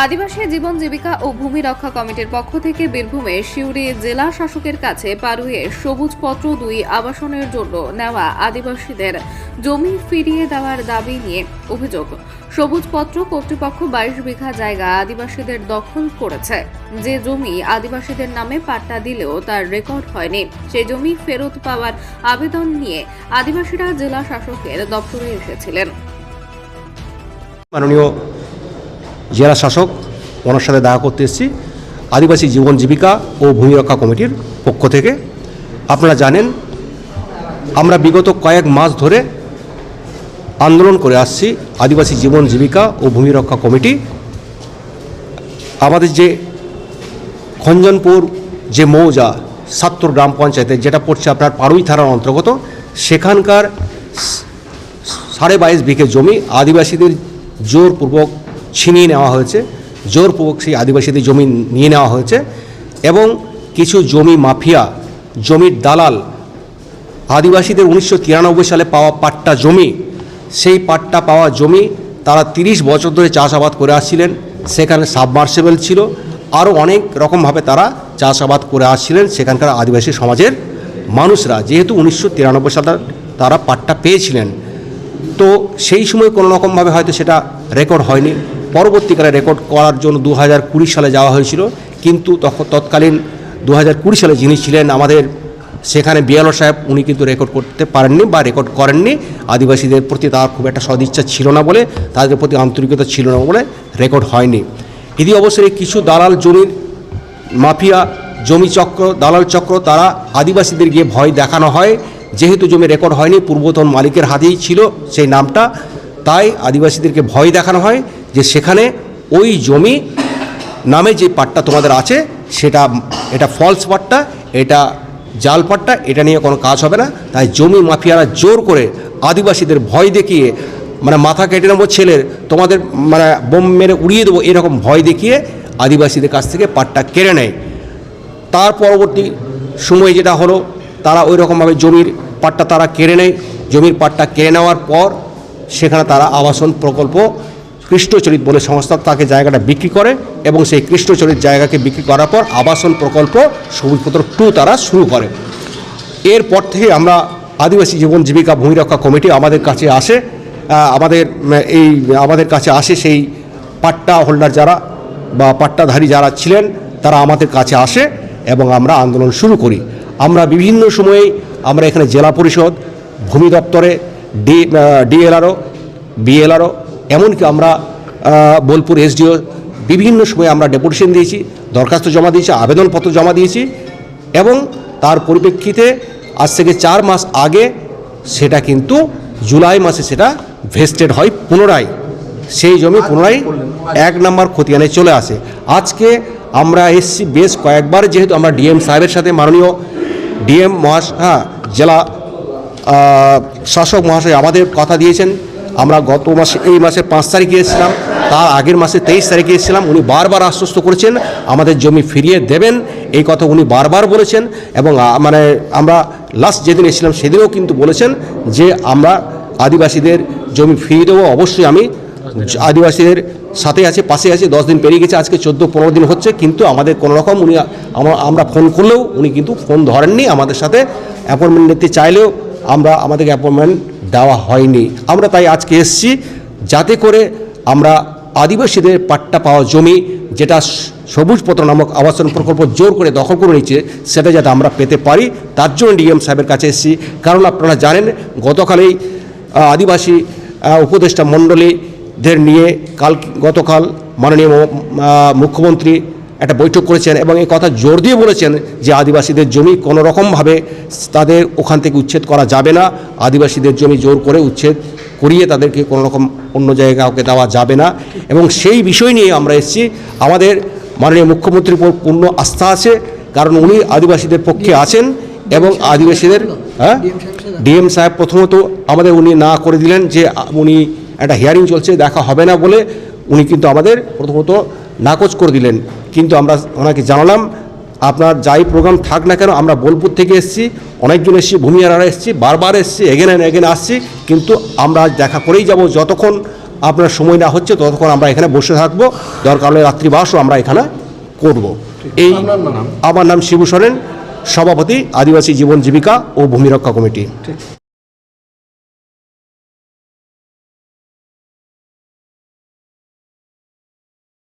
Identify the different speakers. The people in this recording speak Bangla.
Speaker 1: আদিবাসী জীবন জীবিকা ও ভূমি রক্ষা কমিটির পক্ষ থেকে বীরভূমে সিউড়ি জেলা শাসকের কাছে পারুয়ে সবুজ পত্র দুই আবাসনের জন্য নেওয়া আদিবাসীদের জমি ফিরিয়ে দেওয়ার দাবি নিয়ে অভিযোগ। সবুজ পত্র কর্তৃপক্ষ বাইশ বিঘা জায়গা আদিবাসীদের দখল করেছে। যে জমি আদিবাসীদের নামে পাট্টা দিলেও তার রেকর্ড হয়নি। সেই জমি ফেরত পাওয়ার আবেদন নিয়ে আদিবাসীরা জেলা শাসকের দপ্তরে এসেছিলেন।
Speaker 2: জেলা শাসক, ওনার সাথে দেখা করতে এসেছি। আদিবাসী জীবন জীবিকা ও ভূমি রক্ষা কমিটির পক্ষ থেকে। আপনারা জানেন, আমরা বিগত কয়েক মাস ধরে আন্দোলন করে আসছি আদিবাসী জীবন জীবিকা ও ভূমি রক্ষা কমিটি। আমাদের যে খঞ্জনপুর, যে মৌজা, সাত্তর গ্রাম পঞ্চায়েতে যেটা পড়ছে আপনার পাড়ুই থানার অন্তর্গত, সেখানকার সাড়ে বাইশ বিঘে জমি আদিবাসীদের জোরপূর্বক ছিনিয়ে নেওয়া হয়েছে। জোরপূর্বক সেই আদিবাসীদের জমি নিয়ে নেওয়া হয়েছে এবং কিছু জমি মাফিয়া, জমির দালাল, আদিবাসীদের উনিশশো তিরানব্বই সালে পাওয়া পাট্টা জমি, সেই পাট্টা পাওয়া জমি তারা তিরিশ বছর ধরে চাষাবাদ করে আসছিলেন। সেখানে সাবমার্সেবল ছিল। আরও অনেক রকমভাবে তারা চাষাবাদ করে আসছিলেন সেখানকার আদিবাসী সমাজের মানুষরা। যেহেতু উনিশশো তিরানব্বই সালে তারা পাট্টা পেয়েছিলেন। তো সেই সময় কোনো রকমভাবে হয়তো সেটা রেকর্ড হয়নি। পরবর্তীকালে রেকর্ড করার জন্য দু হাজার কুড়ি সালে যাওয়া হয়েছিল। কিন্তু তখন তৎকালীন দু হাজার কুড়ি সালে যিনি ছিলেন আমাদের সেখানে বিয়ালো সাহেব, উনি কিন্তু রেকর্ড করতে পারেননি বা রেকর্ড করেননি। আদিবাসীদের প্রতি তার খুব একটা সদিচ্ছা ছিল না বলে, তাদের প্রতি আন্তরিকতা ছিল না বলে রেকর্ড হয়নি। এদি অবসরে কিছু দালাল জমির মাফিয়া, জমি চক্র, দালাল চক্র, তারা আদিবাসীদের গিয়ে ভয় দেখানো হয়। যেহেতু জমি রেকর্ড হয়নি, পূর্বতন মালিকের হাতেই ছিল সেই নামটা, তাই আদিবাসীদেরকে ভয় দেখানো হয়। যে সেখানে ওই জমি নামে যে পাট্টা তোমাদের আছে, সেটা, এটা ফলস পাট্টা, এটা জাল পাট্টা, এটা নিয়ে কোনো কাজ হবে না। তাই জমি মাফিয়ারা জোর করে আদিবাসীদের ভয় দেখিয়ে মানে মাথা কেটে নেব ছেলের, তোমাদের মানে বোম মেরে উড়িয়ে দেবো এরকম ভয় দেখিয়ে আদিবাসীদের কাছ থেকে পাট্টা কেড়ে নেয়। তার পরবর্তী সময় যেটা হলো, তারা ওই রকমভাবে জমির পাট্টা তারা কেড়ে নেয়। জমির পাট্টা কেড়ে নেওয়ার পর সেখানে তারা আবাসন প্রকল্প কৃষ্ণচরিত বলে সংস্থা তাকে জায়গাটা বিক্রি করে এবং সেই কৃষ্ণচরিত জায়গাকে বিক্রি করার পর আবাসন প্রকল্প সবুজপত্র টু তারা শুরু করে। এরপর থেকে আমরা আদিবাসী জীবন জীবিকা ভূমি রক্ষা কমিটি আমাদের কাছে আসে। আমাদের এই, আমাদের কাছে আসে সেই পাট্টা হোল্ডার যারা বা পাট্টাধারী যারা ছিলেন, তারা আমাদের কাছে আসে এবং আমরা আন্দোলন শুরু করি। আমরা বিভিন্ন সময়ে আমরা এখানে জেলা পরিষদ, ভূমি দপ্তরে, ডি ডিএলআরও, বিএলআরও এমনকি আমরা বোলপুর এসডিও বিভিন্ন সময়ে আমরা ডেপুটেশন দিয়েছি, দরখাস্ত জমা দিয়েছি, আবেদনপত্র জমা দিয়েছি এবং তার পরিপ্রেক্ষিতে আজ থেকে চার মাস আগে সেটা কিন্তু জুলাই মাসে সেটা ভেস্টেড হয় পুনরায়। সেই জমি পুনরায় এক নম্বর খতিয়ানে চলে আসে। আজকে আমরা এসছি বেশ কয়েকবার, যেহেতু আমরা ডিএম সাহেবের সাথে মাননীয় ডিএম মহাশ হ্যাঁ জেলা শাসক মহাশয় আমাদের কথা দিয়েছেন। আমরা গত মাসে, এই মাসে পাঁচ তারিখে এসেছিলাম, তার আগের মাসে তেইশ তারিখে এসেছিলাম, উনি বারবার আশ্বস্ত করেছেন, আমাদের জমি ফিরিয়ে দেবেন, এই কথা উনি বারবার বলেছেন, এবং মানে আমরা লাস্ট যেদিন এসেছিলাম সেদিনও কিন্তু বলেছেন যে আমরা আদিবাসীদের জমি ফিরিয়ে দেবো, অবশ্যই আমি আদিবাসীদের সাথে আছে পাশে আছে, দশ দিন পেরিয়ে গেছে, আজকে চোদ্দ, পনেরো দিন হচ্ছে, কিন্তু আমাদের কোনো রকম উনি আমরা ফোন করলেও উনি কিন্তু ফোন ধরেননি আমাদের সাথে অ্যাপয়েন্টমেন্ট নিতে চাইলেও আমরা আমাদেরকে অ্যাপয়েন্টমেন্ট দেওয়া হয়নি। আমরা তাই আজকে এসেছি যাতে করে আমরা আদিবাসীদের পাট্টা পাওয়া জমি যেটা সবুজ পত্র নামক আবাসন প্রকল্প জোর করে দখল করে নিচ্ছে সেটা যাতে আমরা পেতে পারি, তার জন্য ডিএম সাহেবের কাছে এসেছি। কারণ আপনারা জানেন, গতকালেই আদিবাসী উপদেষ্টা মণ্ডলীদের নিয়ে কাল, গতকাল মাননীয় মুখ্যমন্ত্রী একটা বৈঠক করেছেন এবং এই কথা জোর দিয়ে বলেছেন যে আদিবাসীদের জমি কোনো রকমভাবে তাদের ওখান থেকে উচ্ছেদ করা যাবে না। আদিবাসীদের জমি জোর করে উচ্ছেদ করিয়ে তাদেরকে কোনো রকম অন্য জায়গায় কাউকে দেওয়া যাবে না। এবং সেই বিষয় নিয়ে আমরা এসেছি। আমাদের মাননীয় মুখ্যমন্ত্রীর উপর পূর্ণ আস্থা আছে কারণ উনি আদিবাসীদের পক্ষে আছেন এবং আদিবাসীদের হ্যাঁ? ডিএম সাহেব প্রথমত আমাদের উনি না করে দিলেন যে উনি একটা হিয়ারিং চলছে দেখা হবে না বলে উনি কিন্তু আমাদের প্রথমত নাকচ করে দিলেন। কিন্তু আমরা ওনাকে জানালাম আপনার যাই প্রোগ্রাম থাক না কেন আমরা বোলপুর থেকে এসেছি অনেকজন এসেছি ভূমিহারারা এসেছি বারবার এসেছি এগেন অ্যান্ড এগেন আসছি কিন্তু আমরা দেখা করেই যাব যতক্ষণ আপনার সময় না হচ্ছে ততক্ষণ আমরা এখানে বসে থাকব দরকার হলে রাত্রিবাসও আমরা এখানে করব। এই আমার নাম শিবু সোরেন সভাপতি আদিবাসী জীবন জীবিকা ও ভূমিরক্ষা কমিটি।